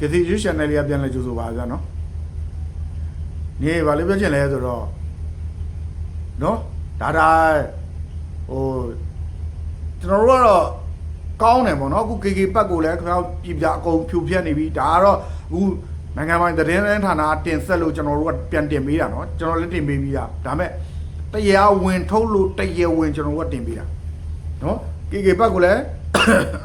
ကတိယူချန်နယ်လေးကပြန်လဲကြိုးဆိုပါဗျာနော်နေဘာလို့ပြောချင်လဲဆိုတော့နော်ဒါဒါဟိုကျွန်တော်တို့ကတော့ကောင်းတယ်ပေါ့နော်အခု KK ပတ်ကိုလည်းခင်ဗျားပြည်ပြအကုန်ဖြူဖြတ်နေပြီဒါကတော့အခုနိုင်ငံပိုင်သတင်းလင်းဌာနတင်ဆက်လို့ကျွန်တော်တို့ကပြန်တင်ပေးတာနော်ကျွန်တော်လည်းတင်ပေးပြီးတာဒါပေမဲ့တရားဝင်ထုတ်လို့တရားဝင်ကျွန်တော်တို့ကတင်ပေးတာနော် KK ပတ်ကိုလည်း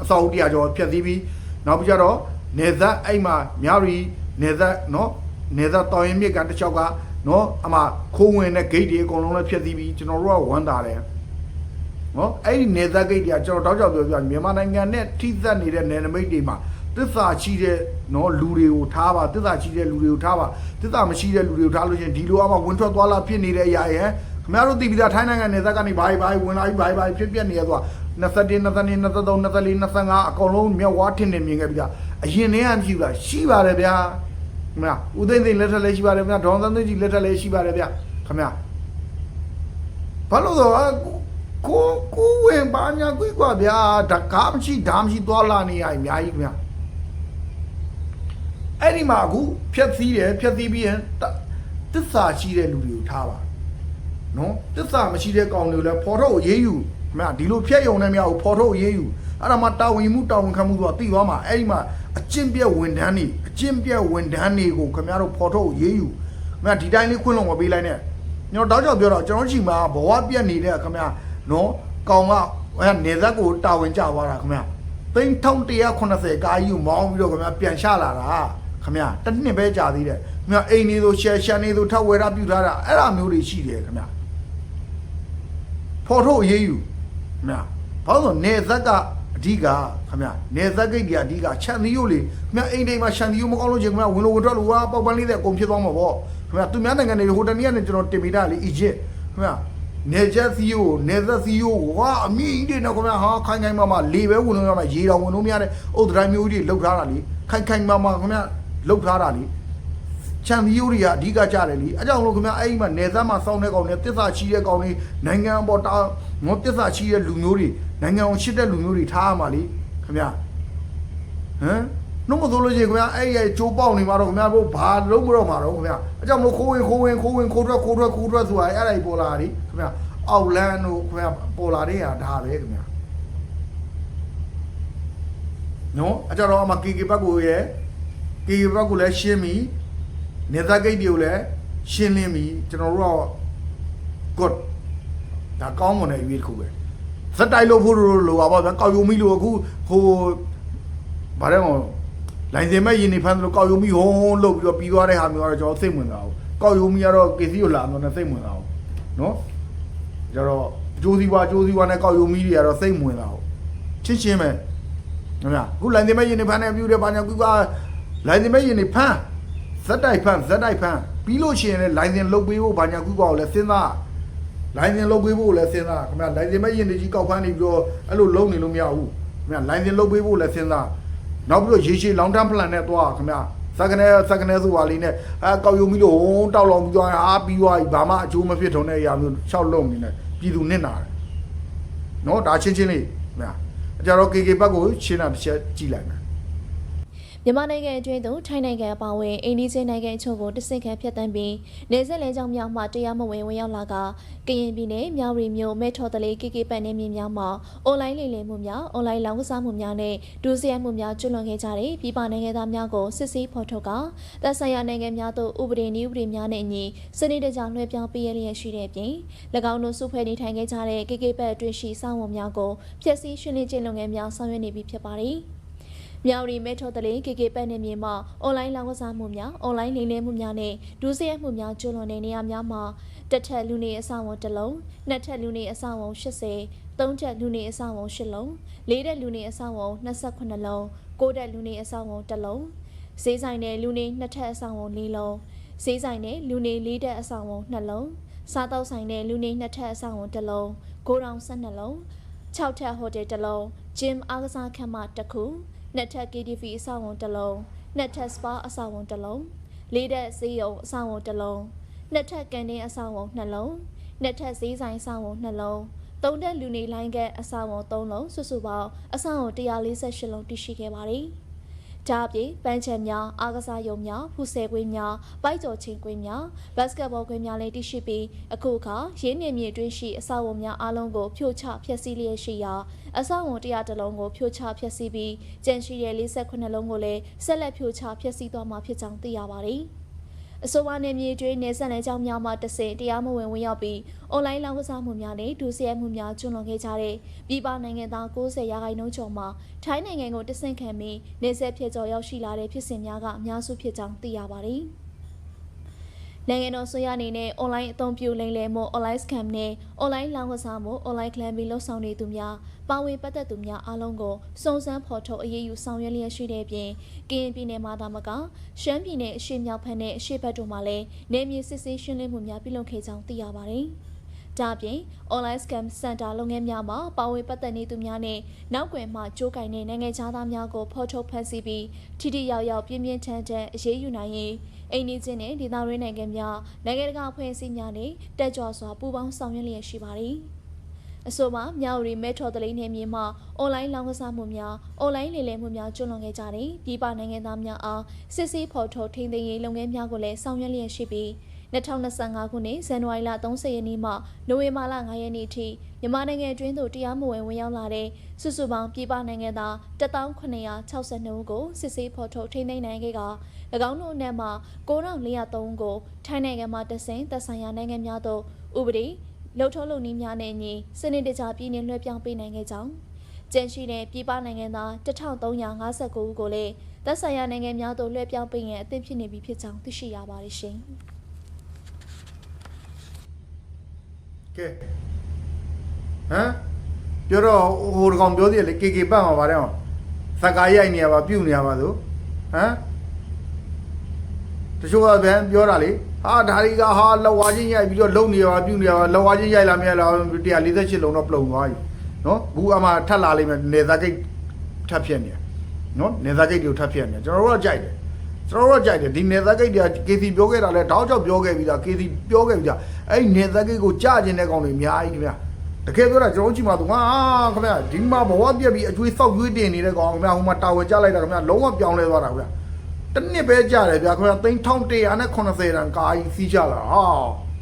အစောအတရားကျော်ဖြတ်သီးပြီးနောက်ပြီးကြတော့ နေသက်အဲ့မှာမြရီနေသက်နော်နေသက်တော်ရင်မြစ်ကန်တစ်ချောက်ကနော်အမခိုးဝင်တဲ့ gate တွေအကုန်လုံးလည်းဖြတ်သီးပြီးကျွန်တော်တို့ကဝမ်းတာတယ်နော်အဲ့ဒီနေသက် gate တွေကကျွန်တော်တောက်ကြောက်ပြောပြမြန်မာနိုင်ငံနဲ့ထိသက်နေတဲ့နယ်နိမိတ်တွေမှာသစ္စာရှိတဲ့နော်လူတွေကိုထားပါသစ္စာရှိတဲ့လူတွေကိုထားပါသစ္စာမရှိတဲ့လူတွေကိုထားလို့ရှရင်ဒီလိုအမှဝင်ထွက်သွားလာဖြစ်နေတဲ့အရာရဲ့ခင်ဗျားတို့သိပြီးသားထိုင်းနိုင်ငံနယ်သက်ကနေဘာဘာဝင်လာပြီးဘာဘာဖြစ်ပြနေရသွား21 22 23 24 25အကုန်လုံးမြောက်ဝါထင်နေမြင်ခဲ့ပြီးသား အရင်တည်းကမရှိဘူးလားရှိပါတယ်ဗျာခင်ဗျာဦးသိန်းသိန်းလက်ထက်လည်းရှိပါတယ်ခင်ဗျာဒေါန်သန်းသိန်းကြီးလက်ထက်လည်းရှိပါတယ်ဗျာခင်ဗျာဘာလို့တော့ကိုကိုဝင်ပါညာကွိကွာဗျာဓကားမရှိဓာမရှိသွားလာနေရအများကြီးခင်ဗျာအဲ့ဒီမှာအခုဖြက်သီးတယ်ဖြက်သီးပြီးရင်တစ္ဆာရှိတဲ့လူတွေကိုထားပါနော်တစ္ဆာမရှိတဲ့ကောင်တွေကိုလည်းဖော်ထုတ်အရေးယူခင်ဗျာဒီလိုဖြက်ယုံနေမြောက်ကိုဖော်ထုတ်အရေးယူအဲ့ဒါမှတာဝန်မှုတာဝန်ခံမှုဆိုတာသိသွားမှာအဲ့ဒီမှာ အကျင့်ပြက်ဝန်ထမ်းတွေအကျင့်ပြက်ဝန်ထမ်းတွေကိုခင်ဗျားတို့ဖော်ထုတ်အရေးယူခင်ဗျာဒီတိုင်းလေးခွင့်လွန်မပေးလိုက်နဲ့ကျွန်တော်တောက်ကြောက်ပြောတော့ကျွန်တော်ချိန်မှာဘဝပြက်နေတဲ့ခင်ဗျာနော်ကောင်ကအဲ့နေသက်ကိုတာဝန်ကြသွားတာခင်ဗျာသိန်း1180ကားကြီးကိုမောင်းပြီးတော့ခင်ဗျာပြန်ရှာလာတာခင်ဗျာတစ်နှစ်ပဲကြာသေးတယ်ခင်ဗျာအိမ်နေဆိုရှယ်ရှန်နေဆိုထပ်ဝယ်ရပြုထားတာအဲ့ဒါမျိုးတွေရှိတယ်ခင်ဗျာဖော်ထုတ်အရေးယူခင်ဗျာဘာလို့လဲဆိုတော့နေသက်က အဓိကခင်ဗျာနေသက်ဂိတ်ကအဓိကခြံသီးရိုးလေခင်ဗျာအိမ်တိုင်းမှာခြံသီးရိုးမကောင်းလို့ချင်းခင်ဗျာဝင်လို့ဝင်ထွက်လို့ဝါပေါက်ပန်းလေးတဲ့အကုန်ဖြစ်သွားမှာပေါ့ခင်ဗျာသူများနိုင်ငံတွေဟိုတနေ့ကနေကျွန်တော်တင်ပေးတာလေအီဂျစ်ခင်ဗျာနေချက်သီးရိုးနေသက်သီးရိုးဝါအမြင့်ကြီးတွေနော်ခင်ဗျာဟာခိုင်ခိုင်မာမာလေပဲဝင်လို့ရမှာရေတော်ဝင်လို့မရတဲ့ဥဒတိုင်းမျိုးကြီးလှုပ်ထားတာလေခိုင်ခိုင်မာမာခင်ဗျာလှုပ်ထားတာလေ ချန်ပီယိုတွေကအဓိကကြတယ်လीအကြောင်းလို့ခင်ဗျာအဲ့ဒီမှာနေသားမှာစောင်းတဲ့ကောင်တွေတစ္ဆာချီတဲ့ကောင်တွေနိုင်ငံပေါ်တာငေါတစ္ဆာချီတဲ့လူမျိုးတွေနိုင်ငံအောင်ရှစ်တဲ့လူမျိုးတွေထားရမှာလीခင်ဗျာဟမ်နှုတ်မဆိုလို့ရှိရင်ခင်ဗျာအဲ့ရဲ့ကြိုးပေါက်နေမှာတော့ခင်ဗျာဘို့ဘာလုံးမတော့မှာတော့ခင်ဗျာအကြောင်းလို့ခိုးဝင်ခိုးဝင်ခိုးဝင်ခိုးထွက်ခိုးထွက်ခိုးထွက်ဆိုတာအဲ့ဒါကြီးပေါ်လာတယ်ခင်ဗျာအောက်လန်းတို့ခင်ဗျာပေါ်လာတဲ့ဟာဒါပဲခင်ဗျာနော်အကြောင်းတော့အမကီကီဘက်ကိုရဲ့ကီကီဘက်ကိုလည်းရှင်းပြီ နေသားဂိတ်တွေကိုလည်းရှင်းလင်းပြီးကျွန်တော်တို့က good ဒါကောင်းမွန်တဲ့ရွေးတစ်ခုပဲဇက်တိုက်လို့ဖို့လိုလိုပါပေါ့ဗျာကောက်ယုံမီလို့အခုဟိုဗါတယ်မောလိုင်စင်မဲ့ရင်နေဖမ်းလို့ကောက်ယုံမီဟုံးလို့ပြီးတော့ပြီးသွားတဲ့ဟာမျိုးကတော့ကျွန်တော်စိတ်ဝင်စားအောင်ကောက်ယုံမီကတော့ကေစီကိုလာတော့လည်းစိတ်ဝင်စားအောင်နော်ကျတော့အကျိုးစီးပွားအကျိုးစီးပွားနဲ့ကောက်ယုံမီတွေကတော့စိတ်ဝင်စားအောင်ချင်းချင်းပဲနော်ဗျာအခုလိုင်စင်မဲ့ရင်နေဖမ်းနေပြူတယ်ဘာညာကူကလိုင်စင်မဲ့ရင်နေဖမ်း ဇက်တိုက်ဖန်ဇက်တိုက်ဖန်ပြီးလို့ရှိရင်လည်းလိုင်စင်လုတ်ပေးဖို့ဘာညာကူကောက်လည်းစဉ်းစားလိုင်စင်လုတ်ပေးဖို့လည်းစဉ်းစားခင်ဗျာလိုင်စင်မဲ့ရင်တွေကြီးကောက်ဖမ်းနေပြီးတော့အဲ့လိုလုံနေလို့မရဘူးခင်ဗျာလိုင်စင်လုတ်ပေးဖို့လည်းစဉ်းစားနောက်ပြီးတော့ရေရှည် long term plan နဲ့သွားခင်ဗျာစကနေစကနေဆိုတာလေးနဲ့အဲကောက်ယုံပြီးတော့ဟိုးတောက်လောင်ပြီးသွားအာပြီးသွားပြီဘာမှအကျိုးမဖြစ်ထုံတဲ့အရာမျိုးရှောက်လုံနေတယ်ပြည်သူနစ်နာတယ်နော်ဒါချင်းချင်းလေးခင်ဗျာအကြတော့ KK ဘက်ကိုရှင်းတာတစ်ချက်ကြည့်လိုက်မယ် မြန်မာနိုင်ငံအတွင်းသို့ထိုင်းနိုင်ငံအပါအဝင်အိန္ဒိယနိုင်ငံအချို့ကိုတဆင့်ခံဖျက်ဆီးပြီးနေဆက်လဲကြောင်းများမှတရားမဝင်ဝင်ရောက်လာကကရင်ပြည်နယ်မြောက်ရီမြို့မဲထော်တလေးကေကေပတ်နယ်မြေများမှာအွန်လိုင်းလိမ်လည်မှုများအွန်လိုင်းလောင်းကစားမှုများနဲ့ဒုစရိုက်မှုများကျွလွန်ခဲ့ကြတဲ့ပြည်ပနိုင်ငံသားများကိုစစ်ဆေးဖော်ထုတ်ကသက်ဆိုင်ရာနိုင်ငံများသို့ဥပဒေနည်းဥပဒေများနဲ့အညီစနစ်တကျလွှဲပြောင်းပေးရလျက်ရှိတဲ့အပြင်၎င်းတို့စုဖွဲ့နေထိုင်ခဲ့ကြတဲ့ကေကေပတ်အတွင်းရှိစောင့်ဝံများကိုဖျက်ဆီးရှင်းလင်းခြင်းလုပ်ငန်းများဆောင်ရွက်နေပြီဖြစ်ပါတယ်။ မြောက်ရီမဲထော်တလင်းကေကေပတ်နယ်မြေမှာအွန်လိုင်းလောင်းကစားမှုများအွန်လိုင်းလိမ်လည်မှုများနဲ့ဒုစရိုက်မှုများကျူးလွန်တဲ့နေရာများမှာတစ်ထက်လူနေအဆောင်ဝန်တစ်လုံးနှစ်ထက်လူနေအဆောင်ဝန်80သုံးထက်လူနေအဆောင်ဝန်8လုံးလေးထက်လူနေအဆောင်ဝန်28လုံးကိုးထက်လူနေအဆောင်ဝန်1လုံးဈေးဆိုင်နဲ့လူနေနှစ်ထက်အဆောင်ဝန်4လုံးဈေးဆိုင်နဲ့လူနေလေးထက်အဆောင်ဝန်2လုံးစားတောက်ဆိုင်နဲ့လူနေနှစ်ထက်အဆောင်ဝန်1လုံးဂိုးတောင်12လုံး6ထက်ဟိုတယ်1လုံးဂျင်အားကစားခန်းမ1ခု နှစ်ထပ် KTV အဆောက်အုံတစ်လုံးနှစ်ထပ် spa အဆောက်အုံတစ်လုံးလေးထပ်ဈေးရုံအဆောက်အုံတစ်လုံးနှစ်ထပ်ကန်တင်းအဆောက်အုံနှလုံးနှစ်ထပ်ဈေးဆိုင်အဆောက်အုံနှလုံးသုံးထပ်လူနေလိုင်းကအဆောက်အုံ3လုံးစုစုပေါင်းအဆောက်အုံ148လုံးတည်ရှိခဲ့ပါတယ် ဒါအပြင်ပန်းချံများအားကစားရုံများဖူဆယ်ကွင်းများပိုက်ကြော်ချင်းကွင်းများဘတ်စကတ်ဘောကွင်းများလည်းတည်ရှိပြီးအခုအခါရင်းမြစ်မြေတွင်းရှိအဆောက်အုံများအလုံးကိုဖြိုချဖျက်ဆီးလျက်ရှိရာအဆောက်အုံ100တလုံးကိုဖြိုချဖျက်ဆီးပြီးကျန်ရှိတဲ့48လုံးကိုလည်းဆက်လက်ဖြိုချဖျက်ဆီးသွားမှာဖြစ်ကြောင်းသိရပါတယ်။ အဆိုပါနယ်မြေတွင်နေဆက်လန်းကြောင်းများမှတဆင့်တရားမဝင်ဝင်ရောက်ပြီးအွန်လိုင်းလောင်းကစားမှုများနဲ့ဒုစရိုက်မှုများကျူးလွန်ခဲ့ကြတဲ့ပြည်ပနိုင်ငံသား90ရာခိုင်နှုန်းကျော်မှထိုင်းနိုင်ငံကိုတဆင့်ခံပြီးနေဆက်ဖြစ်ကျော်ရောက်ရှိလာတဲ့ဖြစ်စဉ်များကအများစုဖြစ်ကြောင်းသိရပါတယ်။ နိုင်ငံတော်ဆိုရအနေနဲ့ online အသုံးပြုလိမ့်လည်မှု online scam နဲ့ online လောင်းကစားမှု online claiming လုပ်ဆောင်နေသူများပါဝင်ပတ်သက်သူများအားလုံးကိုစုံစမ်းဖော်ထုတ်အရေးယူဆောင်ရွက်လျက်ရှိတဲ့ပြင်ကရင်ပြည်နယ်မှာသာမကရှမ်းပြည်နယ်အရှေ့မြောက်ဘက်နဲ့အရှေ့ဘက်တို့မှာလည်းနေမြေစစ်ဆေးရှင်းလင်းမှုများပြုလုပ်ခဲ့ကြောင်းသိရပါတယ်။ ဒါ့အပြင် online scam center လုပ်ငန်းများမှာပါဝင်ပတ်သက်နေသူများနဲ့နောက်ကွယ်မှကြိုးကင်တဲ့နိုင်ငံခြားသားများကိုဖော်ထုတ်ဖန်ဆီးပြီးထိထိရောက်ရောက်ပြင်းပြင်းထန်ထန်အရေးယူနိုင်ရင်အိန္ဒိချင်းနဲ့ဒေသရင်းနိုင်ငံများနိုင်ငံတကာအဖွဲ့အစည်းများနဲ့တက်ကြွစွာပူးပေါင်းဆောင်ရွက်လျက်ရှိပါတယ်။အဆိုပါမြောက်ရီမဲထော်တလိနေမြေမှာအွန်လိုင်းလောင်းကစားမှုများအွန်လိုင်းလေလည်မှုများကျွလွန်ခဲ့ကြတဲ့ပြည်ပနိုင်ငံသားများအားစစ်ဆေးဖော်ထုတ်ထိန်းသိမ်းရေးလုပ်ငန်းများကိုလည်းဆောင်ရွက်လျက်ရှိပြီး 2025ခုနှစ်ဇန်နဝါရီလ30ရက်နေ့မှနိုဝင်ဘာလ9ရက်နေ့ထိမြန်မာနိုင်ငံတွင်းသို့တရားမဝင်ဝင်ရောက်လာတဲ့စုစုပေါင်းပြည်ပနိုင်ငံသား1962ဦးကိုစစ်ဆေးဖော်ထုတ်ထိန်းသိမ်းနိုင်ခဲ့က၎င်းတို့အနက်မှ9403ကိုထိုင်းနိုင်ငံမှတဆင့်သက်ဆိုင်ရာနိုင်ငံများသို့ဥပဒေလှုပ်ထုံးလုပ်နည်းများနဲ့ညီစနစ်တကျပြည်နယ်လွှဲပြောင်းပေးနိုင်ခဲ့ကြောင်းကျန်ရှိတဲ့ပြည်ပနိုင်ငံသား1359ဦးကိုလည်းသက်ဆိုင်ရာနိုင်ငံများသို့လွှဲပြောင်းပေးရန်အသင့်ဖြစ်နေပြီဖြစ်ကြောင်းသိရှိရပါတယ်ရှင်။ ကဲဟမ်ပြောတော့ဟိုတကောင်ပြောသေးတယ်လေ KK ပတ်မှာပါတယ်ဟောသက္ကာရိုက်နေရပါပြုတ်နေရပါဆိုဟမ်တချို့ကဗျမ်းပြောတာလေဟာဒါတွေကဟာလောဝါချင်းရိုက်ပြီးတော့လုံနေရပါပြုတ်နေရပါလောဝါချင်းရိုက်လာမြဲလာ148လုံးတော့ပလုံသွားပြီနော်ဘူးအမှထပ်လာလိမ့်မယ်နေသားကိတ်ထပ်ဖြစ်နေနော်နေသားကိတ်တွေကိုထပ်ဖြစ်နေကျွန်တော်တို့ကကြိုက်တယ် ကျွန်တော်တို့ကကြိုက်တယ်ဒီနေသားကိတ်တွေက KC ပြောခဲ့တာလဲတောက်ချောက်ပြောခဲ့ပြီးသား KC ပြောခဲ့ပြီးသားအဲ့ဒီနေသားကိတ်ကိုကြားကျင်တဲ့ကောင်တွေအများကြီးခင်ဗျာတကယ်ပြောတာကျွန်တော်ကြည့်မှာသူဟာခင်ဗျာဒီမှာဘဝပြက်ပြီးအကျွေးစောက်ကျွေးတင်နေတဲ့ကောင်ခင်ဗျာဟိုမှာတာဝယ်ကြလိုက်တာခင်ဗျာလုံးဝပြောင်းလဲသွားတာခင်ဗျာတစ်နှစ်ပဲကြားတယ်ဗျာခင်ဗျာသိန်း1180တန်ကာကြီးစီးကြလာဟာ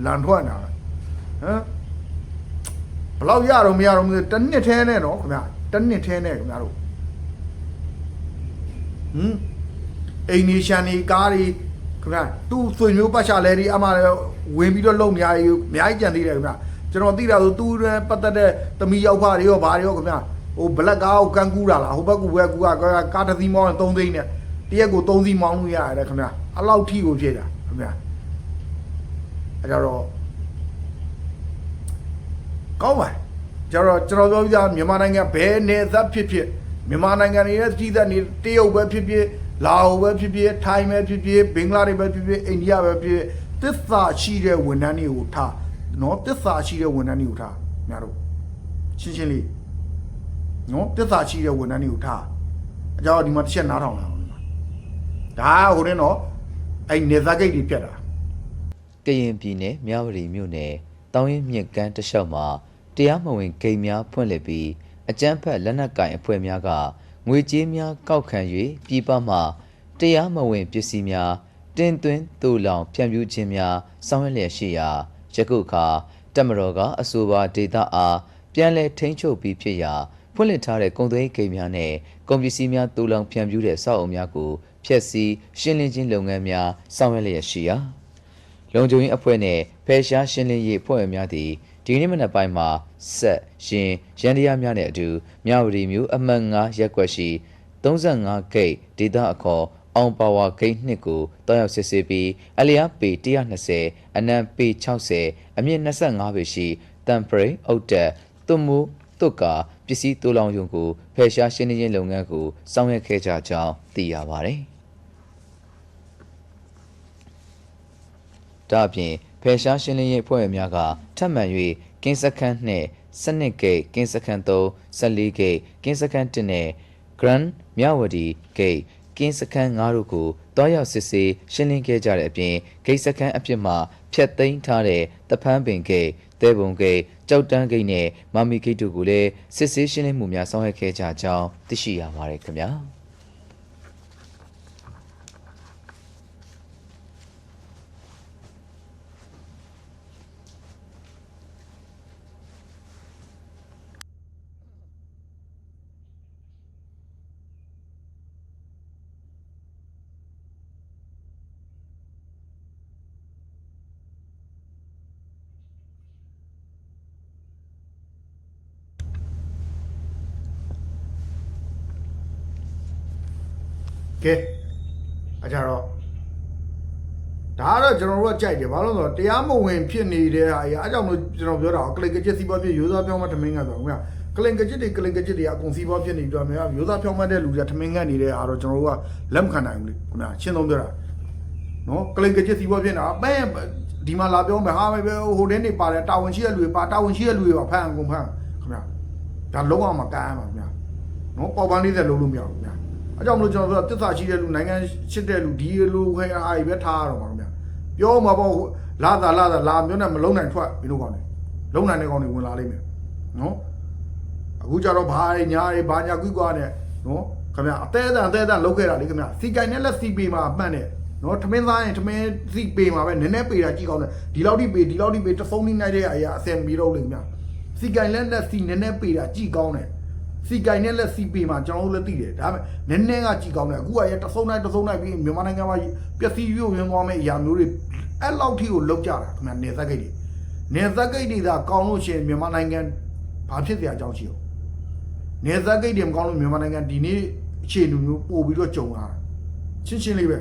လန်ထွက်နေတာဟမ်ဘလောက်ရတော့မရတော့မသိတစ်နှစ်ထဲနဲ့နော်ခင်ဗျာတစ်နှစ်ထဲနဲ့ခင်ဗျာတို့ဟမ် အိမ်နီရှန်ဒီကားတွေခင်ဗျာသူ့ဆွေမျိုးပတ်ချလဲဒီအမှဝင်ပြီးတော့လုံနေရည်အများကြီးကြံသေးတယ်ခင်ဗျာကျွန်တော်သိတာဆိုသူ့ရဲ့ပတ်သက်တဲ့သမီးရောက်ဖတွေရောဘာတွေရောခင်ဗျာဟိုဘလက်ကားကိုကန်ကူးတာလားဟိုဘက်ကူဘက်ကူကကားတစ်စီးမောင်းရင်3သိန်းနဲ့တရက်ကို3စီးမောင်းလို့ရတယ်ခင်ဗျာအလောက်ထိကိုဖြစ်တာခင်ဗျာအဲကြတော့ကောင်းပါကျွန်တော်ကျွန်တော်ပြောပြမြန်မာနိုင်ငံဘယ်နယ်သက်ဖြစ်ဖြစ်မြန်မာနိုင်ငံရဲ့ကြီးသက်နေတရုတ်ပဲဖြစ်ဖြစ် လာအိုပဲဖြစ်ဖြစ်ထိုင်းပဲဖြစ်ဖြစ်ဘင်္ဂလားဒေ့ရှ်ပဲဖြစ်ဖြစ်အိန္ဒိယပဲဖြစ်ဖြစ်သစ္စာရှိတဲ့ဝန်ထမ်းတွေကိုထားနော်သစ္စာရှိတဲ့ဝန်ထမ်းတွေကိုထားများတို့ရှင်းရှင်းလေးနော်သစ္စာရှိတဲ့ဝန်ထမ်းတွေကိုထားအကြောင်းဒီမှာတစ်ချက်နားထောင်လာအောင်ဒီမှာဒါကဟိုတဲ့နော်အဲ့နေသားဂိတ်တွေပြတ်တာကရင်ပြည်နယ်မြဝတီမြို့နယ်တောင်ရင်မြစ်ကမ်းတစ်လျှောက်မှာတရားမဝင်ဂိမ်းများဖွင့်လှစ်ပြီးအကြမ်းဖက်လက်နက်ကင်အဖွဲ့များက ငွေကြေးများကောက်ခံ၍ပြည်ပမှတရားမဝင်ပစ္စည်းများတင်သွင်းတူလောင်ဖြန့်ဖြူးခြင်းများဆောင်ရွက်လျက်ရှိရာယခုအခါတက်မတော်ကအဆိုပါဒေတာအားပြန်လည်ထိန်းချုပ်ပြီးဖြစ်ရာဖွင့်လှစ်ထားတဲ့ကုန်သွယ်ရေးဂိမ်းများနဲ့ကုန်ပစ္စည်းများတူလောင်ဖြန့်ဖြူးတဲ့စောက်အုံများကိုဖျက်ဆီးရှင်းလင်းခြင်းလုပ်ငန်းများဆောင်ရွက်လျက်ရှိရာလုံခြုံရေးအဖွဲ့နဲ့ဖယ်ရှားရှင်းလင်းရေးအဖွဲ့ဝင်များသည် ဒီနေ့မနက်ပိုင်းမှာဆက်ရင်ရန်တရားများနဲ့အတူမြဝတီမြို့အမှတ်9ရပ်ကွက်ရှိ35ဂိတ်ဒေသအခေါ်အောင်ပါဝါဂိတ်နှစ်ကိုတောက်ရောက်စစ်ဆေးပြီးအလျားပေ120အနံပေ60အမြင့်25ပေရှိတမ်ပရိအုတ်တက်သွတ်မှုသွတ်ကာပစ္စည်းတူလောင်ယုံကိုဖယ်ရှားရှင်းလင်းရေးလုပ်ငန်းကိုဆောင်ရွက်ခဲ့ကြကြောင်းသိရပါတယ်။ဒါအပြင်ဖ ယ်ရှားရှင်းလင်းရေးအဖွဲ့ဝင်များကထပ်မံ၍ကင်းစခန်းနှင့်စနစ်ဂိတ်ကင်းစခန်း3 14ဂိတ်ကင်းစခန်း1နှင့် Grand မြဝတီဂိတ်ကင်းစခန်း9တို့ကိုတွားရောက်စစ်ဆေးရှင်းလင်းခဲ့ကြတဲ့အပြင်ဂိတ်စခန်းအဖြစ်မှဖြတ်သိမ်းထားတဲ့တဖန်းပင်ဂိတ်တဲပုံဂိတ်ကြောက်တန်းဂိတ်နဲ့မမီဂိတ်တို့ကိုလည်းစစ်ဆေးရှင်းလင်းမှုများဆောင်ရွက်ခဲ့ကြကြောင်းသိရှိရပါတယ်ခင်ဗျာ ကဲအကြတော့ဒါကတော့ကျွန်တော်တို့ကကြိုက်တယ်ဘာလို့လဲဆိုတော့တရားမဝင်ဖြစ်နေတဲ့ဟာကြီးအဲကြောင့်မလို့ကျွန်တော်ပြောတာကလင်ကကျစ်စီးပွားဖြစ်ရိုးသားပြောင်းမထမင်းကဆိုခင်ဗျာကလင်ကကျစ်တွေကလင်ကကျစ်တွေအကုန်စီးပွားဖြစ်နေကြတယ်ရိုးသားပြောင်းမတဲ့လူတွေကထမင်းကနေတဲ့အားတော့ကျွန်တော်တို့ကလက်မခံနိုင်ဘူးလေခင်ဗျာရှင်းဆုံးပြောတာနော်ကလင်ကကျစ်စီးပွားဖြစ်နေတာပဲဒီမှာလာပြောမယ်ဟာပဲဟိုတင်းနေပါတယ်တာဝန်ရှိတဲ့လူတွေပါတာဝန်ရှိတဲ့လူတွေပါဖမ်းကုန်ဖမ်းခင်ဗျာဒါလုံးဝမကမ်းပါခင်ဗျာနော်ပေါ်ပန်းလေးသက်လုံးလို့မရဘူးဗျာ အဲကြောင့်မလို့ကျွန်တော်တို့ကတစ္ဆာရှိတဲ့လူနိုင်ငံရှိတဲ့လူဒီလိုခဲအားကြီးပဲထားရတော့မှာဗျာပြောမှာပေါ့လာတာလာတာလာမျိုးနဲ့မလုံးနိုင်ထွက်ဒီလိုကောင်းတယ်လုံးနိုင်တဲ့ကောင်းတွေဝင်လာလိမ့်မယ်နော်အခုကျတော့ဘာတွေညာတွေဘာညာကွီးကွာနဲ့နော်ခင်ဗျာအသေးအတန်အသေးအတန်လုတ်ခဲ့တာလေခင်ဗျာစီကိုင်နဲ့လက်စီပေမှာအမှန်နဲ့နော်ထမင်းသားရင်ထမင်းစီပေမှာပဲနည်းနည်းပေတာကြည့်ကောင်းတယ်ဒီလောက်ထိပေဒီလောက်ထိပေတဖုံးနေနိုင်တဲ့အရာအစင်ပြီးတော့လေခင်ဗျာစီကိုင်လက်လက်စီနည်းနည်းပေတာကြည့်ကောင်းတယ် စီကင်နဲ့လက်စီပေမှာကျွန်တော်တို့လည်းသိတယ်ဒါပေမဲ့နည်းနည်းကကြည်ကောင်းတယ်အခုကရတဆုံနိုင်တဆုံနိုင်ပြီးမြန်မာနိုင်ငံမှာပျက်စီးရွံ့ဝင်သွားမယ့်အရာမျိုးတွေအဲ့လောက်ထိကိုလောက်ကြတာခင်ဗျနေသက်ဂိတ်တွေနေသက်ဂိတ်တွေသာကောင်းလို့ရှိရင်မြန်မာနိုင်ငံဘာဖြစ်เสียအကြောင်းရှိအောင်နေသက်ဂိတ်တွေမကောင်းလို့မြန်မာနိုင်ငံဒီနေ့အခြေအနေမျိုးပို့ပြီးတော့ကြုံလာတာချင်းချင်းလေးပဲ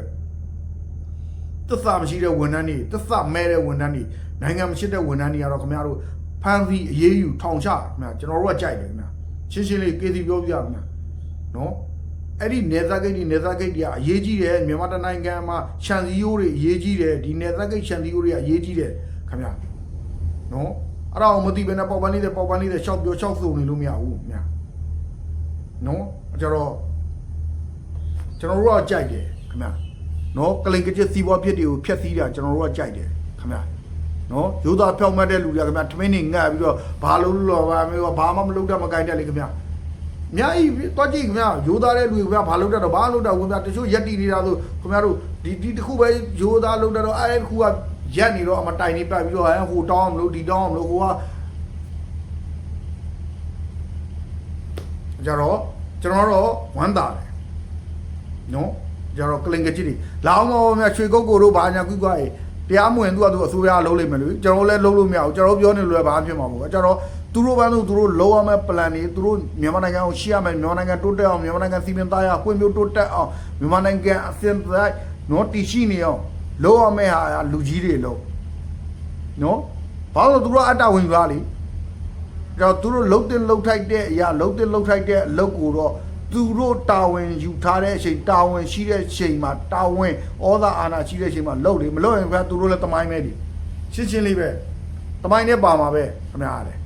သစ္စာမရှိတဲ့ဝန်ထမ်းတွေသစ္စာမဲ့တဲ့ဝန်ထမ်းတွေနိုင်ငံမရှိတဲ့ဝန်ထမ်းတွေကတော့ခင်ဗျားတို့ဖမ်းဆီးအရေးယူထောင်ချခင်ဗျာကျွန်တော်တို့ကကြိုက်တယ်ခင်ဗျာ ရှင်းရှင်းလေးကေစီပြောပြရမယ်နော်အဲ့ဒီနေသားဂိတ်ဒီနေသားဂိတ်တွေကအရေးကြီးတယ်မြန်မာတိုင်းနိုင်ငံမှာခြံစည်းရိုးတွေအရေးကြီးတယ်ဒီနေသားဂိတ်ခြံစည်းရိုးတွေကအရေးကြီးတယ်ခင်ဗျာနော်အဲ့ဒါကိုမသိဘဲနဲ့ပေါက်ပန်းလေးတဲ့ပေါက်ပန်းလေးတဲ့ရှောက်ပြောရှောက်စုံနေလို့မရဘူးခင်ဗျာနော်အဲ့ကြတော့ကျွန်တော်တို့ကကြိုက်တယ်ခင်ဗျာနော်ကလင်ကကျစ်စီးပွားဖြစ်တွေကိုဖျက်ဆီးတာကျွန်တော်တို့ကကြိုက်တယ်ခင်ဗျာ နော်ရိုးသားဖြောင်းမတ်တဲ့လူတွေကခင်ဗျာထမင်းနေငတ်ပြီးတော့ဘာလို့လို့ဘာမျိုးဘာမှမလုပ်တတ်မကိုင်းတတ်လေခင်ဗျာအများကြီးတွားကြည့်ခင်ဗျာရိုးသားတဲ့လူတွေခင်ဗျာဘာလုပ်တတ်တော့ဘာလုပ်တတ်ဘူးခင်ဗျာတချို့ရက်တီနေတာဆိုခင်ဗျာတို့ဒီဒီတစ်ခုပဲရိုးသားလုပ်တတ်တော့အဲ့ဒီတစ်ခုကရက်နေတော့အမတိုင်နေပတ်ပြီးတော့ဟဲဟိုတောင်းမလို့ဒီတောင်းမလို့ဟိုကကြတော့ကျွန်တော်တော့ဝမ်းသာတယ်နော်ကြတော့ကလင်ကကြည့်လာအောင်တော့မြရွှေကုတ်ကိုတို့ဘာညာကွီးကွား တရားမဝင်သူကသူအစိုးရလုံးလိမ့်မယ်လို့ကျွန်တော်လည်းလုံးလို့မရဘူးကျွန်တော်ပြောနေလို့လည်းဘာမှဖြစ်မှာမဟုတ်ဘူးကြတော့သူတို့ဘန်းသူတို့လုံးရမယ့် plan တွေသူတို့မြန်မာနိုင်ငံကိုရှေ့ရမယ်မြန်မာနိုင်ငံတိုးတက်အောင်မြန်မာနိုင်ငံစီမံသားရကွင့်မျိုးတိုးတက်အောင်မြန်မာနိုင်ငံအစင်သက်နော်တည်ရှိနေအောင်လုံးရမယ့်ဟာလူကြီးတွေလုံးနော်ဘာလို့သူတို့အတ္တဝင်သွားလေကြောင့်သူတို့လှုပ်တင်လှုပ်ထိုက်တဲ့အရာလှုပ်တင်လှုပ်ထိုက်တဲ့အလုပ်ကိုတော့ သူတို့တာဝန်ယူထားတဲ့အချိန်တာဝန်ရှိတဲ့အချိန်မှာတာဝန်ဩဇာအာဏာရှိတဲ့အချိန်မှာလှုပ်တယ်မလှုပ်ရင်ခင်ဗျာသူတို့လည်းတမိုင်းပဲဒီရှင်းရှင်းလေးပဲတမိုင်းနဲ့ပါမှာပဲခင်ဗျားရတယ်